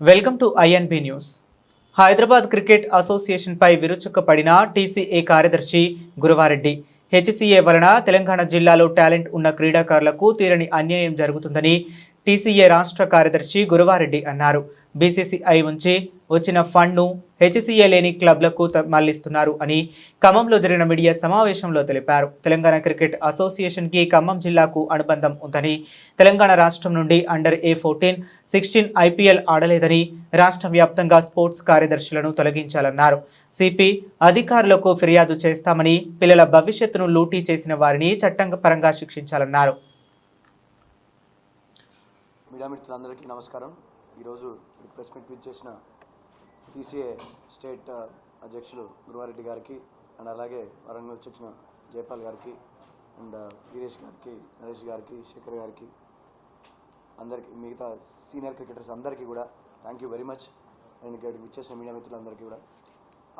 Welcome to INB news Hyderabad cricket అసోసియేషన్పై విరుచుకుపడిన TCA కార్యదర్శి Guruvareddy. HCA వలన తెలంగాణ జిల్లాలో టాలెంట్ ఉన్న క్రీడాకారులకు తీరని అన్యాయం జరుగుతుందని టీసీఏ రాష్ట్ర కార్యదర్శి గురువారెడ్డి అన్నారు. బీసీసీఐ నుంచి వచ్చిన ఫండ్ను హెచ్సిఏ లేని క్లబ్లకు మళ్ళిస్తున్నారు అని ఖమ్మంలో జరిగిన మీడియా సమావేశంలో తెలిపారు. తెలంగాణ క్రికెట్ అసోసియేషన్కి ఖమ్మం జిల్లాకు అనుబంధం ఉందని తెలంగాణ రాష్ట్రం నుండి under A fourteen sixteen IPL ఆడలేదని రాష్ట్ర వ్యాప్తంగా స్పోర్ట్స్ కార్యదర్శులను తొలగించాలన్నారు. సిపి అధికారులకు ఫిర్యాదు చేస్తామని పిల్లల భవిష్యత్తును లూటీ చేసిన వారిని చట్టపరంగా శిక్షించాలన్నారు. మీడియా మిత్రులందరికీ నమస్కారం. ఈరోజు ప్రెస్ మీట్ చేసిన టీసీఏ స్టేట్ అధ్యక్షులు గురువారెడ్డి గారికి అండ్ అలాగే వరంగల్ నుంచి వచ్చిన జయపాల్ గారికి అండ్ వీరేష్ గారికి నరేష్ గారికి శేఖర్ గారికి అందరికి మిగతా సీనియర్ క్రికెటర్స్ అందరికీ కూడా thank you very much and ఇక్కడికి విచ్చేసిన మీడియా మిత్రులందరికీ కూడా.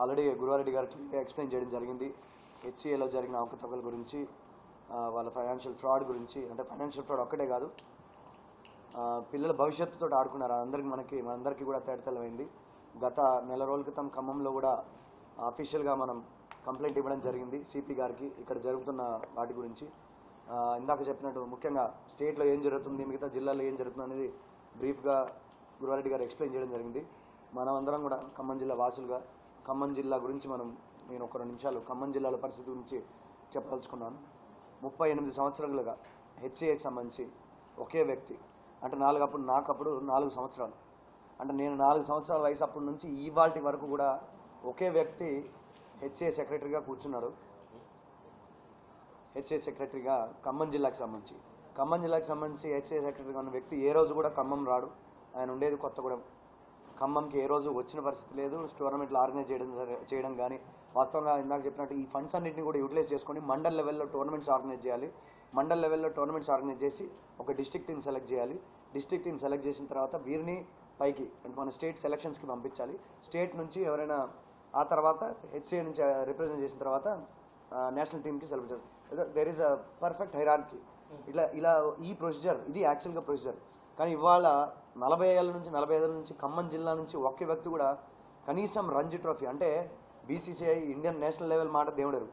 ఆల్రెడీ గురువారెడ్డి గారికి ఎక్స్ప్లెయిన్ చేయడం జరిగింది. హెచ్సిఏలో జరిగిన అవకతవకల గురించి వాళ్ళ ఫైనాన్షియల్ ఫ్రాడ్ గురించి అంటే ఫైనాన్షియల్ ఫ్రాడ్ ఒక్కటే కాదు. పిల్లల భవిష్యత్తుతో ఆడుకున్నారు. అందరికి మనకి మనందరికీ కూడా తేడతలమైంది గత నెల రోజుల క్రితం ఖమ్మంలో కూడా అఫీషియల్గా మనం కంప్లైంట్ ఇవ్వడం జరిగింది. సిపి గారికి ఇక్కడ జరుగుతున్న వాటి గురించి. ఇందాక చెప్పినట్టు ముఖ్యంగా స్టేట్లో ఏం జరుగుతుంది మిగతా జిల్లాలో ఏం జరుగుతుంది అనేది బ్రీఫ్గా గురువారెడ్డి గారు ఎక్స్ప్లెయిన్ చేయడం జరిగింది. మనం అందరం కూడా ఖమ్మం జిల్లా వాసులుగా ఖమ్మం జిల్లా గురించి మనం నేను ఒక రెండు నిమిషాలు ఖమ్మం జిల్లాల పరిస్థితి గురించి చెప్పదలుచుకున్నాను. ముప్పై ఎనిమిది సంవత్సరాలుగా హెచ్ఏకి సంబంధించి ఒకే వ్యక్తి అంటే నాలుగప్పుడు నాకప్పుడు నాకు అప్పుడు నాలుగు సంవత్సరాలు. అంటే నేను నాలుగు సంవత్సరాల వయసు అప్పటి నుంచి ఈ వరకు కూడా ఒకే వ్యక్తి హెచ్ఏ సెక్రటరీగా కూర్చున్నాడు హెచ్ఏ సెక్రటరీగా ఖమ్మం జిల్లాకి సంబంధించి. ఖమ్మం జిల్లాకి సంబంధించి హెచ్ఏ సెక్రటరీగా ఉన్న వ్యక్తి ఏ రోజు కూడా ఖమ్మం రాడు. ఆయన ఉండేది కొత్తగూడెం. ఖమ్మంకి ఏ రోజు వచ్చిన పరిస్థితి లేదు. టోర్నమెంట్లు ఆర్గనైజ్ చేయడం చేయడం కానీ వాస్తవంగా ఇందాక చెప్పినట్టు ఈ ఫండ్స్ అన్నింటినీ కూడా యూటిలైజ్ చేసుకొని మండల్ లెవెల్లో టోర్నమెంట్స్ ఆర్గనైజ్ చేయాలి. మండల్ లెవెల్లో టోర్నమెంట్స్ ఆర్గనైజ్ చేసి ఒక డిస్ట్రిక్ట్ టీం సెలెక్ట్ చేయాలి. డిస్ట్రిక్ట్ టీం సెలెక్ట్ చేసిన తర్వాత వీరిని పైకి అంటే మన స్టేట్ సెలక్షన్స్కి పంపించాలి. స్టేట్ నుంచి ఎవరైనా ఆ తర్వాత హెచ్సిఏ నుంచి రిప్రజెంట్ చేసిన తర్వాత నేషనల్ టీమ్కి సెలెక్ట్ చేస్తారు there is a perfect hierarchy ఇట్లా ఇలా ఈ ప్రొసీజర్ ఇది యాక్చువల్గా ప్రొసీజర్ కానీ ఇవాళ నలభై ఏళ్ళ నుంచి నలభై ఐదు నుంచి ఖమ్మం జిల్లా నుంచి ఒక్క వ్యక్తి కూడా కనీసం రంజీ ట్రోఫీ అంటే బీసీసీఐ ఇండియన్ నేషనల్ లెవెల్ మాట దేవుడరు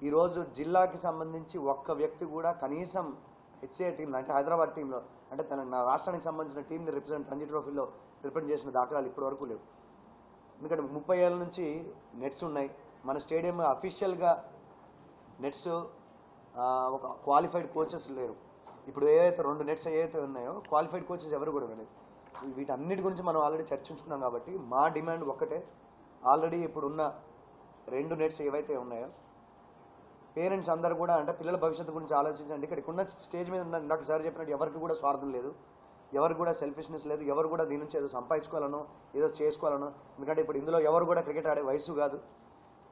ఈరోజు జిల్లాకి సంబంధించి ఒక్క వ్యక్తి కూడా కనీసం హెచ్ఏ టీంలో అంటే హైదరాబాద్ టీంలో అంటే తన నా రాష్ట్రానికి సంబంధించిన టీంని రిప్రజెంట్ రంజీ ట్రోఫీలో రిప్రజెంట్ చేసిన దాఖలాలు ఇప్పటివరకు లేవు. ఎందుకంటే ముప్పై ఏళ్ళ నుంచి నెట్స్ ఉన్నాయి. మన స్టేడియం అఫీషియల్గా నెట్స్ ఒక క్వాలిఫైడ్ కోచెస్ లేరు. ఇప్పుడు ఏవైతే రెండు నెట్స్ ఏవైతే ఉన్నాయో క్వాలిఫైడ్ కోచెస్ ఎవరు కూడా లేదు వీటన్నిటి గురించి మనం ఆల్రెడీ చర్చించుకున్నాం కాబట్టి మా డిమాండ్ ఒక్కటే. ఆల్రెడీ ఇప్పుడున్న రెండు నెట్స్ ఏవైతే ఉన్నాయో పేరెంట్స్ అందరూ కూడా అంటే పిల్లల భవిష్యత్తు గురించి ఆలోచించండి. ఇక్కడ ఉన్న స్టేజ్ మీద ఉన్న ఇందాక సార్ చెప్పినట్టు ఎవరికి కూడా స్వార్థం లేదు. ఎవరికి కూడా సెల్ఫిష్నెస్ లేదు. ఎవరు కూడా దీని నుంచి ఏదో సంపాదించుకోవాలనో ఏదో చేసుకోవాలనో. ఎందుకంటే ఇప్పుడు ఇందులో ఎవరు కూడా క్రికెట్ ఆడే వయసు కాదు.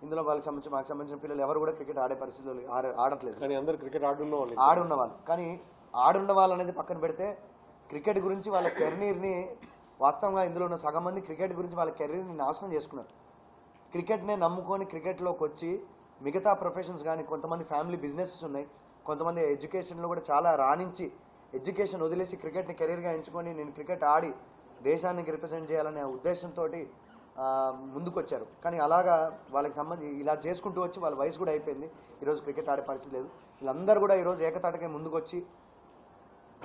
ఇందులో వాళ్ళకి సంబంధించి మాకు సంబంధించిన పిల్లలు ఎవరు కూడా క్రికెట్ ఆడే పరిస్థితులు ఆడ- ఆడట్లేదు. కానీ అందరు క్రికెట్ ఆడున్న వాళ్ళు. ఆడున్న వాళ్ళు. కానీ ఆడున్న వాళ్ళు అనేది పక్కన పెడితే క్రికెట్ గురించి వాళ్ళ కెరీర్ని వాస్తవంగా ఇందులో ఉన్న సగం మంది క్రికెట్ గురించి వాళ్ళ కెరీర్ని నాశనం చేసుకున్నారు. క్రికెట్నే నమ్ముకొని క్రికెట్లోకి వచ్చి మిగతా ప్రొఫెషన్స్ కానీ కొంతమంది ఫ్యామిలీ బిజినెసెస్ ఉన్నాయి. కొంతమంది ఎడ్యుకేషన్లో కూడా చాలా రాణించి ఎడ్యుకేషన్ వదిలేసి క్రికెట్ని కెరీర్గా ఎంచుకొని నేను క్రికెట్ ఆడి దేశానికి రిప్రజెంట్ చేయాలనే ఉద్దేశంతో ముందుకొచ్చారు. కానీ అలాగా వాళ్ళకి సంబంధించి ఇలా చేసుకుంటూ వచ్చి వాళ్ళ వయసు కూడా అయిపోయింది. ఈరోజు క్రికెట్ ఆడే పరిస్థితి లేదు. వీళ్ళందరూ కూడా ఈరోజు ఏకతాటకే ముందుకొచ్చి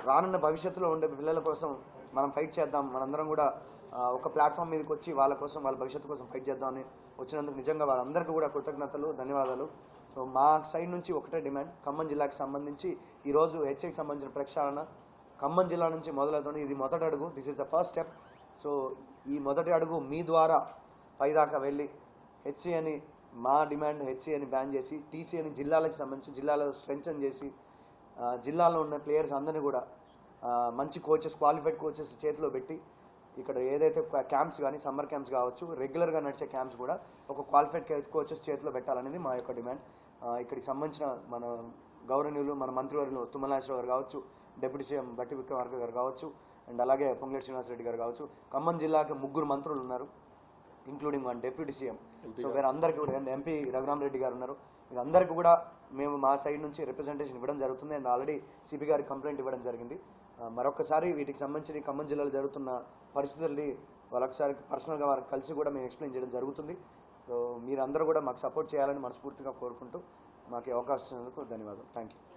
రానున్న భవిష్యత్తులో ఉండే పిల్లల కోసం మనం ఫైట్ చేద్దాం. మనందరం కూడా ఒక ప్లాట్ఫామ్ మీదకి వచ్చి వాళ్ళ కోసం వాళ్ళ భవిష్యత్తు కోసం ఫైట్ చేద్దామని వచ్చినందుకు నిజంగా వాళ్ళందరికీ కూడా కృతజ్ఞతలు ధన్యవాదాలు. సో మా సైడ్ నుంచి ఒకటే డిమాండ్ ఖమ్మం జిల్లాకి సంబంధించి ఈరోజు హెచ్ఐకి సంబంధించిన ప్రక్షాళన ఖమ్మం జిల్లా నుంచి మొదలవుతుంది. ఇది మొదటి అడుగు. This is the first step so ఈ మొదటి అడుగు మీ ద్వారా పైదాకా వెళ్ళి హెచ్సి అని మా డిమాండ్ హెచ్సి అని బ్యాన్ చేసి టీసీ అని జిల్లాలకు సంబంధించి జిల్లాలో స్ట్రెంగ్తన్ చేసి జిల్లాలో ఉన్న ప్లేయర్స్ అందరినీ కూడా మంచి కోచెస్ క్వాలిఫైడ్ కోచెస్ చేతిలో పెట్టి ఇక్కడ ఏదైతే క్యాంప్స్ కానీ సమ్మర్ క్యాంప్స్ కావచ్చు రెగ్యులర్గా నడిచే క్యాంప్స్ కూడా ఒక క్వాలిఫైడ్ కోచెస్ చేతిలో పెట్టాలనేది మా యొక్క డిమాండ్. ఇక్కడికి సంబంధించిన మన గౌరవనీయులు మన మంత్రివర్యులు తుమ్మలాశ్వర గారు కావచ్చు డిప్యూటీ సీఎం బట్టి విక్రమార్క గారు కావచ్చు అండ్ అలాగే పొంగులేటి శ్రీనివాసరెడ్డి గారు కావచ్చు ఖమ్మం జిల్లాకి ముగ్గురు మంత్రులు ఉన్నారు including one deputy CM. So వీరందరికీ కూడా అండ్ ఎంపీ రఘురామ్ రెడ్డి గారు ఉన్నారు. వీరందరికీ కూడా మేము మా సైడ్ నుంచి రిప్రజెంటేషన్ ఇవ్వడం జరుగుతుంది అండ్ ఆల్రెడీ సిపి గారికి కంప్లైంట్ ఇవ్వడం జరిగింది. మరొకసారి వీటికి సంబంధించి ఖమ్మం జిల్లాలో జరుగుతున్న పరిస్థితుల్ని వాళ్ళొకసారి పర్సనల్గా వారికి కలిసి కూడా మేము ఎక్స్ప్లెయిన్ చేయడం జరుగుతుంది. సో మీరందరూ కూడా మాకు సపోర్ట్ చేయాలని మనస్ఫూర్తిగా కోరుకుంటూ మాకు అవకాశం ఇచ్చినందుకు ధన్యవాదాలు. Thank you